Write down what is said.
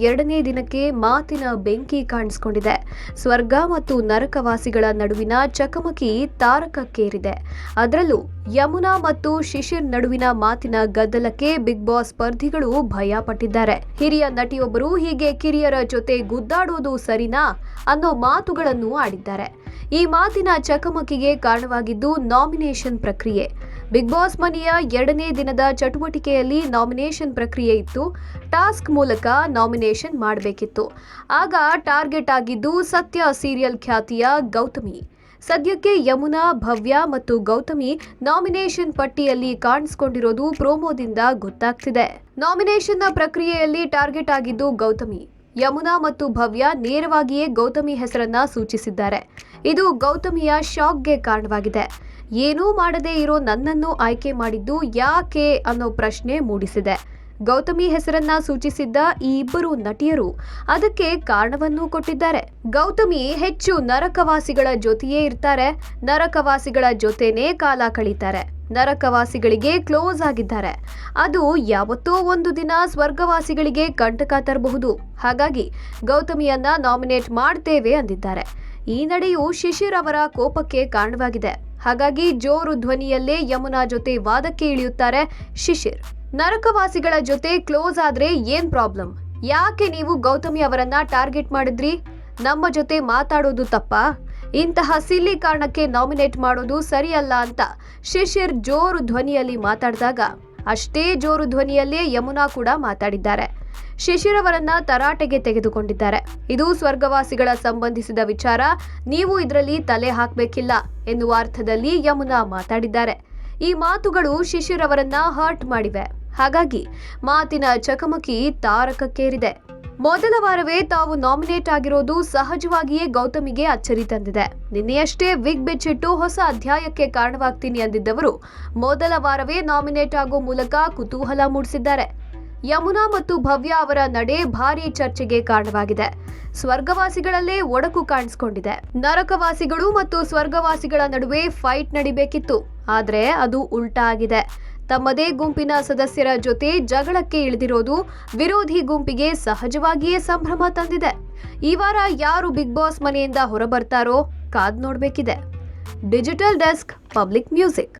ಎರಡನೇ ದಿನಕ್ಕೆ ಮಾತಿನ ಬೆಂಕಿ ಕಾಣಿಸಿಕೊಂಡಿದೆ. ಸ್ವರ್ಗ ಮತ್ತು ನರಕವಾಸಿಗಳ ನಡುವಿನ ಚಕಮಕಿ ತಾರಕಕ್ಕೇರಿದೆ. ಅದರಲ್ಲೂ ಯಮುನಾ ಮತ್ತು ಶಿಶಿರ್ ನಡುವಿನ ಮಾತಿನ ಗದ್ದಲಕ್ಕೆ ಬಿಗ್ ಬಾಸ್ ಸ್ಪರ್ಧಿಗಳು ಭಯ ಪಟ್ಟಿದ್ದಾರೆ ಹಿರಿಯ ನಟಿಯೊಬ್ಬರು ಹೀಗೆ ಕಿರಿಯರ ಜೊತೆ ಗುದ್ದಾಡೋದು ಸರಿನಾ ಅನ್ನೋ ಮಾತುಗಳನ್ನು ಆಡಿದ್ದಾರೆ. ಈ ಮಾತಿನ ಚಕಮಕಿಗೆ ಕಾರಣವಾಗಿದ್ದು ನಾಮಿನೇಷನ್ ಪ್ರಕ್ರಿಯೆ. ಬಿಗ್ ಬಾಸ್ ಮನೆಯ ಎರಡನೇ ದಿನದ ಚಟುವಟಿಕೆಯಲ್ಲಿ ನಾಮಿನೇಷನ್ ಪ್ರಕ್ರಿಯೆ ಇತ್ತು. ಟಾಸ್ಕ್ ಮೂಲಕ ನಾಮಿನೇಷನ್ ಮಾಡಬೇಕಿತ್ತು. ಆಗ ಟಾರ್ಗೆಟ್ ಆಗಿದ್ದು ಸತ್ಯ ಸೀರಿಯಲ್ ಖ್ಯಾತಿಯ ಗೌತಮಿ. ಸದ್ಯಕ್ಕೆ ಯಮುನಾ, ಭವ್ಯ ಮತ್ತು ಗೌತಮಿ ನಾಮಿನೇಷನ್ ಪಟ್ಟಿಯಲ್ಲಿ ಕಾಣಿಸಿಕೊಂಡಿರೋದು ಪ್ರೋಮೋದಿಂದ ಗೊತ್ತಾಗ್ತಿದೆ. ನಾಮಿನೇಷನ್ನ ಪ್ರಕ್ರಿಯೆಯಲ್ಲಿ ಟಾರ್ಗೆಟ್ ಆಗಿದ್ದು ಗೌತಮಿ. ಯಮುನಾ ಮತ್ತು ಭವ್ಯ ನೇರವಾಗಿಯೇ ಗೌತಮಿ ಹೆಸರನ್ನ ಸೂಚಿಸಿದ್ದಾರೆ. ಇದು ಗೌತಮಿಯ ಶಾಕ್ಗೆ ಕಾರಣವಾಗಿದೆ. ಏನೂ ಮಾಡದೇ ಇರೋ ನನ್ನನ್ನು ಆಯ್ಕೆ ಮಾಡಿದ್ದು ಯಾಕೆ ಅನ್ನೋ ಪ್ರಶ್ನೆ ಮೂಡಿಸಿದೆ. ಗೌತಮಿ ಹೆಸರನ್ನ ಸೂಚಿಸಿದ್ದ ಈ ಇಬ್ಬರು ನಟಿಯರು ಅದಕ್ಕೆ ಕಾರಣವನ್ನೂ ಕೊಟ್ಟಿದ್ದಾರೆ. ಗೌತಮಿ ಹೆಚ್ಚು ನರಕವಾಸಿಗಳ ಜೊತೆಯೇ ಇರ್ತಾರೆ. ನರಕವಾಸಿಗಳ ಜೊತೆನೇ ಕಾಲ ಕಳೀತಾರೆ. ನರಕವಾಸಿಗಳಿಗೆ ಕ್ಲೋಸ್ ಆಗಿದ್ದಾರೆ. ಅದು ಯಾವತ್ತೋ ಒಂದು ದಿನ ಸ್ವರ್ಗವಾಸಿಗಳಿಗೆ ಕಂಟಕ ತರಬಹುದು. ಹಾಗಾಗಿ ಗೌತಮಿಯನ್ನ ನಾಮಿನೇಟ್ ಮಾಡ್ತೇವೆ ಅಂದಿದ್ದಾರೆ. ಈ ನಡೆಯು ಶಿಶಿರ್ ಅವರ ಕೋಪಕ್ಕೆ ಕಾರಣವಾಗಿದೆ. ಹಾಗಾಗಿ ಜೋರು ಧ್ವನಿಯಲ್ಲೇ ಯಮುನಾ ಜೊತೆ ವಾದಕ್ಕೆ ಇಳಿಯುತ್ತಾರೆ ಶಿಶಿರ್. ನರಕವಾಸಿಗಳ ಜೊತೆ ಕ್ಲೋಸ್ ಆದ್ರೆ ಏನ್ ಪ್ರಾಬ್ಲಮ್? ಯಾಕೆ ನೀವು ಗೌತಮಿ ಅವರನ್ನ ಟಾರ್ಗೆಟ್ ಮಾಡಿದ್ರಿ? ನಮ್ಮ ಜೊತೆ ಮಾತಾಡೋದು ತಪ್ಪಾ? ಇಂತಹ ಸಿಲ್ಲಿ ಕಾರಣಕ್ಕೆ ನಾಮಿನೇಟ್ ಮಾಡೋದು ಸರಿಯಲ್ಲ ಅಂತ ಶಿಶಿರ್ ಜೋರು ಧ್ವನಿಯಲ್ಲಿ ಮಾತಾಡಿದಾಗ ಅಷ್ಟೇ ಜೋರು ಧ್ವನಿಯಲ್ಲೇ ಯಮುನಾ ಕೂಡ ಮಾತಾಡಿದ್ದಾರೆ. ಶಿಶಿರ್ ಅವರನ್ನ ತರಾಟೆಗೆ ತೆಗೆದುಕೊಂಡಿದ್ದಾರೆ. ಇದು ಸ್ವರ್ಗವಾಸಿಗಳ ಸಂಬಂಧಿಸಿದ ವಿಚಾರ. ನೀವು ಇದರಲ್ಲಿ ತಲೆ ಹಾಕಬೇಕಿಲ್ಲ ಎನ್ನುವ ಅರ್ಥದಲ್ಲಿ ಯಮುನಾ ಮಾತಾಡಿದ್ದಾರೆ. ಈ ಮಾತುಗಳು ಶಿಶಿರ್ ಅವರನ್ನ ಹರ್ಟ್ ಮಾಡಿವೆ. ಹಾಗಾಗಿ ಮಾತಿನ ಚಕಮಕಿ ತಾರಕಕ್ಕೇರಿದೆ. ಮೊದಲ ವಾರವೇ ತಾವು ನಾಮಿನೇಟ್ ಆಗಿರೋದು ಸಹಜವಾಗಿಯೇ ಗೌತಮಿಗೆ ಅಚ್ಚರಿ ತಂದಿದೆ. ನಿನ್ನೆಯಷ್ಟೇ ವಿಗ್ ಬಿಚ್ಚಿಟ್ಟು ಹೊಸ ಅಧ್ಯಾಯಕ್ಕೆ ಕಾರಣವಾಗ್ತೀನಿ ಅಂದಿದ್ದವರು ಮೊದಲ ವಾರವೇ ನಾಮಿನೇಟ್ ಆಗೋ ಮೂಲಕ ಕುತೂಹಲ ಮೂಡಿಸಿದ್ದಾರೆ. ಯಮುನಾ ಮತ್ತು ಭವ್ಯ ಅವರ ನಡೆ ಭಾರಿ ಚರ್ಚೆಗೆ ಕಾರಣವಾಗಿದೆ. ಸ್ವರ್ಗವಾಸಿಗಳಲ್ಲೇ ಒಡಕು ಕಾಣಿಸಿಕೊಂಡಿದೆ. ನರಕವಾಸಿಗಳು ಮತ್ತು ಸ್ವರ್ಗವಾಸಿಗಳ ನಡುವೆ ಫೈಟ್ ನಡಿಬೇಕಿತ್ತು. ಆದರೆ ಅದು ಉಲ್ಟಾ ಆಗಿದೆ. ತಮ್ಮದೇ ಗುಂಪಿನ ಸದಸ್ಯರ ಜೊತೆ ಜಗಳಕ್ಕೆ ಇಳಿದಿರೋದು ವಿರೋಧಿ ಗುಂಪಿಗೆ ಸಹಜವಾಗಿಯೇ ಸಂಭ್ರಮ ತಂದಿದೆ. ಈ ವಾರ ಯಾರು ಬಿಗ್ ಬಾಸ್ ಮನೆಯಿಂದ ಹೊರಬರ್ತಾರೋ ಕಾದ್ ನೋಡಬೇಕಿದೆ. Digital desk, public music.